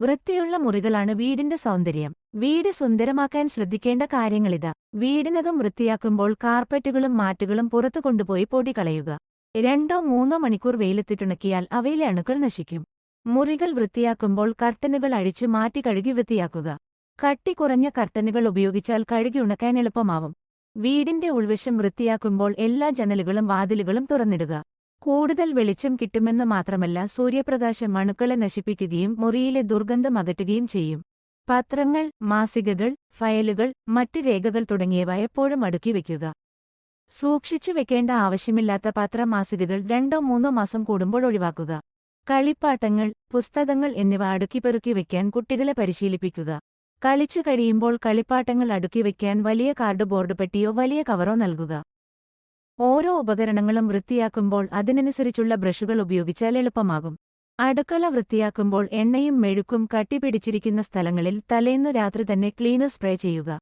വൃത്തിയുള്ള മുറികളാണ് വീടിന്റെ സൗന്ദര്യം. വീട് സുന്ദരമാക്കാൻ ശ്രദ്ധിക്കേണ്ട കാര്യങ്ങളിതാ. വീടിനകം വൃത്തിയാക്കുമ്പോൾ കാർപ്പറ്റുകളും മാറ്റുകളും പുറത്തു കൊണ്ടുപോയി പൊടി കളയുക. രണ്ടോ മൂന്നോ മണിക്കൂർ വെയിലത്തിട്ടുണക്കിയാൽ അവയിലെ അണുക്കൾ നശിക്കും. മുറികൾ വൃത്തിയാക്കുമ്പോൾ കർട്ടനുകൾ അഴിച്ചു മാറ്റി കഴുകി വൃത്തിയാക്കുക. കട്ടി കുറഞ്ഞ കർട്ടനുകൾ ഉപയോഗിച്ചാൽ കഴുകി ഉണക്കാൻ എളുപ്പമാവും. വീടിന്റെ ഉൾവശം വൃത്തിയാക്കുമ്പോൾ എല്ലാ ജനലുകളും വാതിലുകളും തുറന്നിടുക. കൂടുതൽ വെളിച്ചം കിട്ടുമെന്ന് മാത്രമല്ല സൂര്യപ്രകാശം അണുക്കളെ നശിപ്പിക്കുകയും മുറിയിലെ ദുർഗന്ധം അകറ്റുകയും ചെയ്യും. പത്രങ്ങൾ മാസികകൾ ഫയലുകൾ മറ്റ് രേഖകൾ തുടങ്ങിയവ എപ്പോഴും അടുക്കി വയ്ക്കുക. സൂക്ഷിച്ചു വെക്കേണ്ട ആവശ്യമില്ലാത്ത പത്രമാസികകൾ രണ്ടോ മൂന്നോ മാസം കൂടുമ്പോൾ ഒഴിവാക്കുക. കളിപ്പാട്ടങ്ങൾ പുസ്തകങ്ങൾ എന്നിവ അടുക്കിപ്പെറുക്കി വയ്ക്കാൻ കുട്ടികളെ പരിശീലിപ്പിക്കുക. കളിച്ചു കഴിയുമ്പോൾ കളിപ്പാട്ടങ്ങൾ അടുക്കി വയ്ക്കാൻ വലിയ കാർഡ് ബോർഡ് പെട്ടിയോ വലിയ കവറോ നൽകുക. ഓരോ ഉപകരണങ്ങളും വൃത്തിയാക്കുമ്പോൾ അതിനനുസരിച്ചുള്ള ബ്രഷുകൾ ഉപയോഗിച്ചാൽ എളുപ്പമാകും. അടുക്കള വൃത്തിയാക്കുമ്പോൾ എണ്ണയും മെഴുക്കും കട്ടിപിടിച്ചിരിക്കുന്ന സ്ഥലങ്ങളിൽ തലേന്ന് രാത്രി തന്നെ ക്ലീനർ സ്പ്രേ ചെയ്യുക.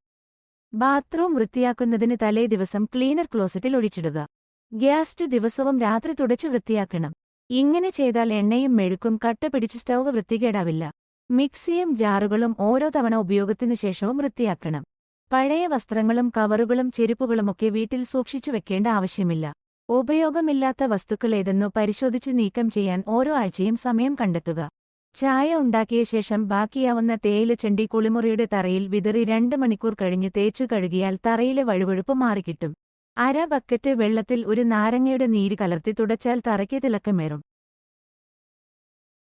ബാത്റൂം വൃത്തിയാക്കുന്നതിന് തലേ ദിവസം ക്ലീനർ ക്ലോസറ്റിൽ ഒഴിച്ചിടുക. ഗ്യാസ്റ്റ് ദിവസവും രാത്രി തുടച്ചു വൃത്തിയാക്കണം. ഇങ്ങനെ ചെയ്താൽ എണ്ണയും മെഴുക്കും കട്ട പിടിച്ച് സ്റ്റൗവ് വൃത്തികേടാവില്ല. മിക്സിയും ജാറുകളും ഓരോ തവണ ഉപയോഗത്തിനു ശേഷവും വൃത്തിയാക്കണം. പഴയ വസ്ത്രങ്ങളും കവറുകളും ചെരുപ്പുകളുമൊക്കെ വീട്ടിൽ സൂക്ഷിച്ചു വെക്കേണ്ട ആവശ്യമില്ല. ഉപയോഗമില്ലാത്ത വസ്തുക്കളേതെന്നു പരിശോധിച്ച് നീക്കം ചെയ്യാൻ ഓരോ ആഴ്ചയും സമയം കണ്ടെത്തുക. ചായ ഉണ്ടാക്കിയ ശേഷം ബാക്കിയാവുന്ന തേയില ചെണ്ടി കുളിമുറിയുടെ തറയിൽ വിതറി രണ്ട് മണിക്കൂർ കഴിഞ്ഞ് തേച്ചു കഴുകിയാൽ തറയിലെ വഴുവഴുപ്പ് മാറിക്കിട്ടും. അര ബക്കറ്റ് വെള്ളത്തിൽ ഒരു നാരങ്ങയുടെ നീര് കലർത്തി തുടച്ചാൽ തറയ്ക്ക് തിളക്കമേറും.